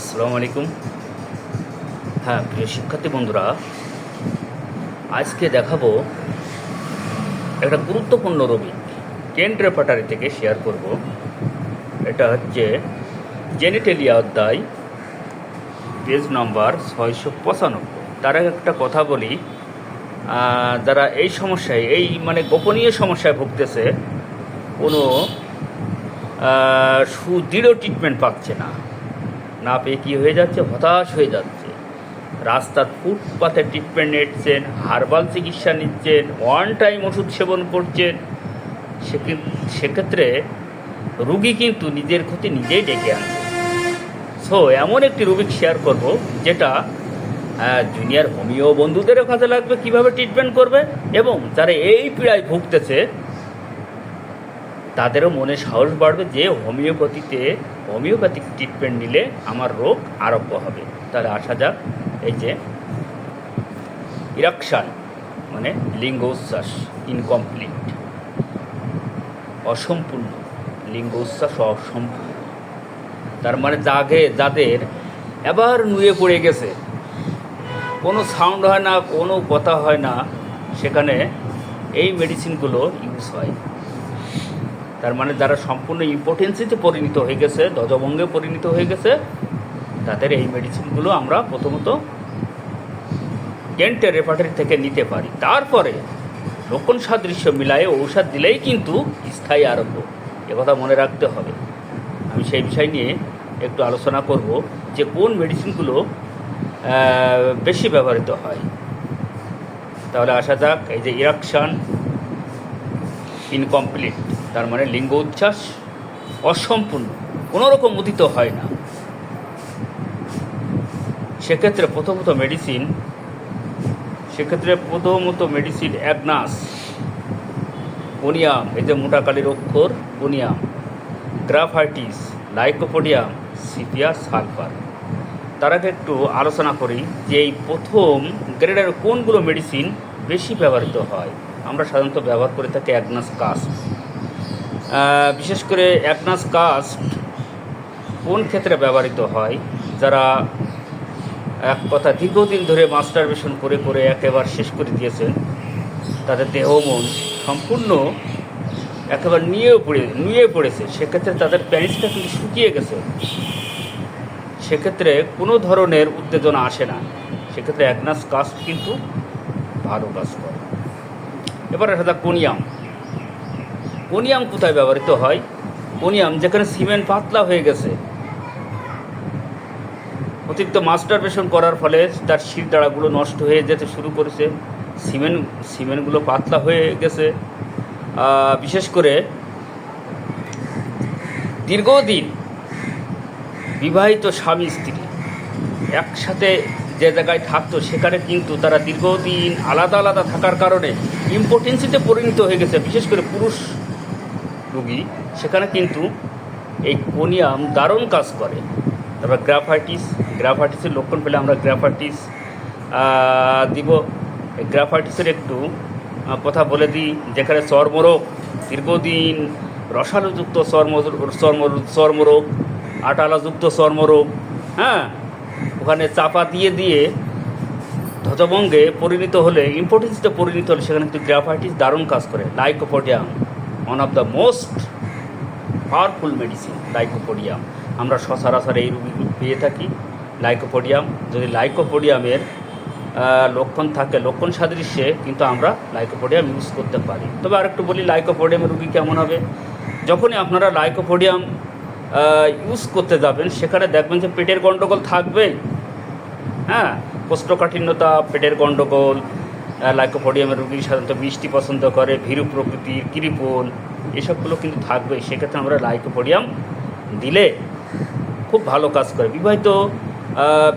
আসসালামু আলাইকুম। হ্যাঁ প্রিয় শিক্ষার্থী বন্ধুরা, আজকে দেখাবো একটা গুরুত্বপূর্ণ রোগী কেন্ট রেপার্টারি থেকে শেয়ার করব। এটা হচ্ছে জেনিটেলিয়া অধ্যায় পেজ নাম্বার ছয়শো পঁচানব্বই। তার একটা কথা বলি যারা এই সমস্যায়, এই মানে গোপনীয় সমস্যায় ভুগতেছে, কোনো সুদৃঢ় ট্রিটমেন্ট পাচ্ছে না। না পেয়ে কী হয়ে যাচ্ছে? হতাশ হয়ে যাচ্ছে। রাস্তার ফুটপাথে ট্রিটমেন্ট নিচ্ছেন, হার্বাল চিকিৎসা নিচ্ছেন ওয়ান টাইম ওষুধ সেবন করছেন। সেক্ষেত্রে রুগী কিন্তু নিজের ক্ষতি নিজেই ডেকে আনছে সো এমন একটি রুগী শেয়ার করব যেটা জুনিয়র হোমিও বন্ধুদেরও কাজে লাগবে, কীভাবে ট্রিটমেন্ট করবে এবং যারা এই পীড়ায় ভুগতেছে, তাদেরও মনে সাহস বাড়বে যে হোমিওপ্যাথিতে হোমিওপ্যাথিক ট্রিটমেন্ট নিলে আমার রোগ আরোগ্য হবে। তাহলে আসা যাক এই যে ইরাকশান মানে লিঙ্গ উচ্ছ্বাস ইনকমপ্লিট অসম্পূর্ণ লিঙ্গ উচ্ছ্বাস অসম্পূর্ণ। তার মানে জাগে যাদের এবার নুয়ে পড়ে গেছে। কোনো সাউন্ড হয় না, কোনো কথা হয় না, সেখানে এই মেডিসিনগুলো ইউজ হয়। তার মানে যারা সম্পূর্ণ ইম্পর্টেন্সিতে পরিণত হয়ে গেছে দজভঙ্গে পরিণত হয়ে গেছে, তাদের এই মেডিসিনগুলো আমরা প্রথমত ডেন্টের রেপার্টারি থেকে নিতে পারি। তারপরে লক্ষণ সাদৃশ্য মিলায়ে ঔষধ দিলেই কিন্তু স্থায়ী আরোগ্য। কথা মনে রাখতে হবে। আমি সেই বিষয় নিয়ে একটু আলোচনা করব যে কোন মেডিসিনগুলো বেশি ব্যবহৃত হয়। তাহলে আসা যাক, এই যে ইরাকশান ইনকমপ্লিট তার মানে লিঙ্গ উচ্ছ্বাস অসম্পূর্ণ। কোনো রকম উদিত হয় না। সেক্ষেত্রে প্রথমত মেডিসিন সেক্ষেত্রে প্রথমত মেডিসিন অ্যাগনাস কোনিয়াম এই যে মোটা কালির অক্ষর conium graphites lycopodium sepia sulphur তার আগে একটু আলোচনা করি যে এই প্রথম গ্রেডের কোনগুলো মেডিসিন বেশি ব্যবহৃত হয়। আমরা সাধারণত ব্যবহার করে থাকি অ্যাগনাস কাস্ট। বিশেষ করে অ্যাগনাস কাস্ট কোন ক্ষেত্রে ব্যবহৃত হয়? যারা এক কথা দীর্ঘদিন ধরে মাস্টারবেশন করে করে একেবারে শেষ করে দিয়েছেন, তাদের দেহ মন সম্পূর্ণ একেবারে নিয়ে পড়ে, নিয়ে পড়েছে। সেক্ষেত্রে তাদের প্যারিসটা কিন্তু শুকিয়ে গেছে। সেক্ষেত্রে কোনো ধরনের উত্তেজনা আসে না। সেক্ষেত্রে অ্যাগনাস কাস্ট কিন্তু ভালো কাজ করে। এবার আসা যাক কোনিয়াম। কোনিয়াম কোথায় ব্যবহৃত হয়? কোনিয়াম যেখানে সিমেন্ট পাতলা হয়ে গেছে। অতিরিক্ত মাস্টারবেশন করার ফলে তার শির দাঁড়াগুলো নষ্ট হয়ে যেতে শুরু করেছে। সিমেন্ট, সিমেন্টগুলো পাতলা হয়ে গেছে। বিশেষ করে দীর্ঘদিন বিবাহিত স্বামী স্ত্রী একসাথে যে জায়গায় থাকতো, সেখানে কিন্তু তারা দীর্ঘদিন আলাদা আলাদা থাকার কারণে ইম্পর্টেন্সিতে পরিণত হয়ে গেছে। বিশেষ করে পুরুষ রুগী, সেখানে কিন্তু এই কোনিয়াম দারুণ কাজ করে। তারপর গ্রাফাইটিস, গ্রাফাইটিসের লক্ষণ পেলে আমরা গ্রাফাইটিস দিব। গ্রাফাইটিসের একটু কথা বলে দিই, যেখানে চর্মরোগ, দীর্ঘদিন রসালোযুক্ত চর্ম চর্ম, চর্মরোগ, আটালাযুক্ত চর্মরোগ হ্যাঁ? ওখানে চাপা দিয়ে দিয়ে ধ্বজভঙ্গে পরিণত হলে ইম্পর্টেন্সতে পরিণত হলে, সেখানে কিন্তু গ্রাফাইটিস দারুণ কাজ করে। Lycopodium one of the most powerful medicine lycopodium আমরা সচরাচর এই রুগীগুলো পেয়ে থাকি। লাইকোপোডিয়াম যদি লাইকোপোডিয়ামের লক্ষণ থাকে, লক্ষণ সাদৃশ্যে, কিন্তু আমরা লাইকোপোডিয়াম ইউজ করতে পারি। তবে আরেকটু বলি লাইকোপোডিয়ামের রুগী কেমন হবে? যখনই আপনারা লাইকোপোডিয়াম ইউজ করতে যাবেন, সেখানে দেখবেন যে পেটের গণ্ডগোল থাকবেই। হ্যাঁ কোষ্ঠকাঠিন্যতা, পেটের গণ্ডগোল লাইকোপোডিয়ামের রুগী সাধারণত মিষ্টি পছন্দ করে, ভীরু প্রকৃতির কিরিপোল এসবগুলো কিন্তু থাকবে। সেক্ষেত্রে আমরা লাইকোপোডিয়াম দিলে খুব ভালো কাজ করে। বিবাহিত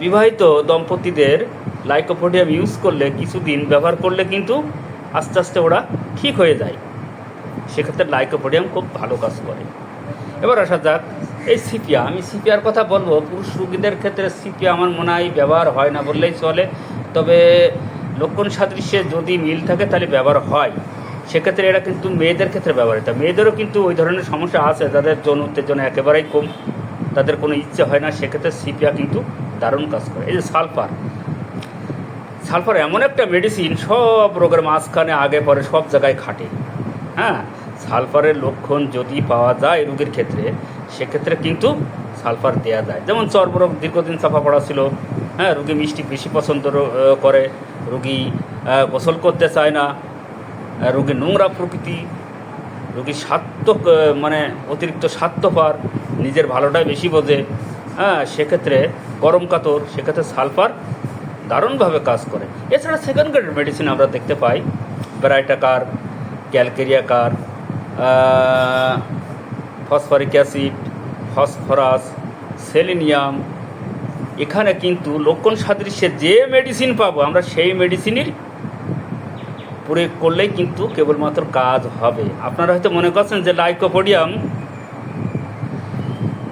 বিবাহিত দম্পতিদের লাইকোপোডিয়াম ইউজ করলে কিছুদিন ব্যবহার করলে কিন্তু আস্তে আস্তে ওরা ঠিক হয়ে যায়। সেক্ষেত্রে লাইকোপোডিয়াম খুব ভালো কাজ করে। এবার আসা যাক এই সিপিয়া, আমি সিপিয়ার কথা বলব। পুরুষ রুগীদের ক্ষেত্রে সিপিয়া আমার মনে হয় ব্যবহার হয় না বললেই চলে। তবে লক্ষণ সাদৃশ্যে যদি মিল থাকে তাহলে ব্যবহার হয়। সেক্ষেত্রে এরা কিন্তু মেয়েদের ক্ষেত্রে ব্যবহৃত। মেয়েদেরও কিন্তু ওই ধরনের সমস্যা আছে। যাদের যৌন উত্তেজনা একেবারেই কম, তাদের কোনো ইচ্ছে হয় না। সেক্ষেত্রে সিপিয়া কিন্তু দারুণ কাজ করে। এই যে সালফার। সালফার এমন একটা মেডিসিন সব রোগের মাঝখানে, আগে, পরে সব জায়গায় খাটে। হ্যাঁ? সালফারের লক্ষণ যদি পাওয়া যায় রোগীর ক্ষেত্রে সেক্ষেত্রে কিন্তু সালফার দেওয়া যায়। যেমন চর্মরোগ দীর্ঘদিন চাপা পড়া ছিল হ্যাঁ রুগী মিষ্টি বেশি পছন্দ করে, রুগী গোসল করতে চায় না রুগী নোংরা প্রকৃতি, রুগী স্বার্থ মানে অতিরিক্ত স্বার্থপর নিজের ভালোটাই বেশি বোঝে হ্যাঁ সেক্ষেত্রে গরম কাতর, সেক্ষেত্রে সালফার দারুণভাবে কাজ করে। এছাড়া সেকেন্ড গ্রেড মেডিসিন আমরা দেখতে পাই, baryta carb, calcarea carb phosphoric acid, phosphorus, selenium. এখানে কিন্তু লক্ষণ সাদৃশ্যে যে মেডিসিন পাবো, আমরা সেই মেডিসিনের প্রয়োগ করলেই কিন্তু কেবলমাত্র কাজ হবে। আপনারা হয়তো মনে করছেন যে লাইকোপোডিয়াম,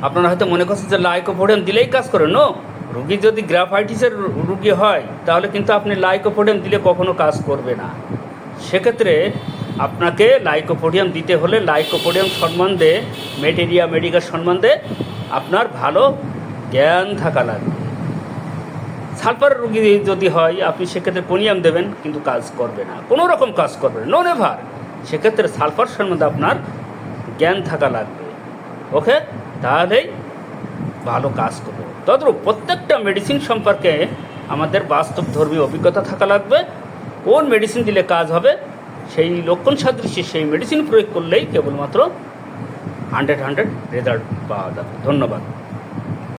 আপনারা হয়তো মনে করছেন যে লাইকোপোডিয়াম দিলেই কাজ করে। নো রুগী যদি গ্রাফাইটিসের রুগী হয়, তাহলে কিন্তু আপনি লাইকোপোডিয়াম দিলে কখনো কাজ করবে না। সেক্ষেত্রে আপনাকে লাইকোপোডিয়াম দিতে হলে লাইকোপোডিয়াম সম্বন্ধে, মেটেরিয়া মেডিকেল সম্বন্ধে আপনার ভালো জ্ঞান থাকা লাগবে। সালফার রুগী যদি হয়, আপনি সেক্ষেত্রে কোনিয়াম দেবেন, কিন্তু কাজ করবে না। কোনো রকম কাজ করবে না। নন এভার সেক্ষেত্রে সালফার সম্বন্ধে আপনার জ্ঞান থাকা লাগবে। ওকে? তাহলেই ভালো কাজ করবে। তদ্রূপ প্রত্যেকটা মেডিসিন সম্পর্কে আমাদের বাস্তব ধর্মীয় অভিজ্ঞতা থাকা লাগবে। কোন মেডিসিন দিলে কাজ হবে? সেই লক্ষণ সাদৃশ্যে সেই মেডিসিন প্রয়োগ করলেই কেবলমাত্র হান্ড্রেড হান্ড্রেড রেজাল্ট পাওয়া যাবে। ধন্যবাদ।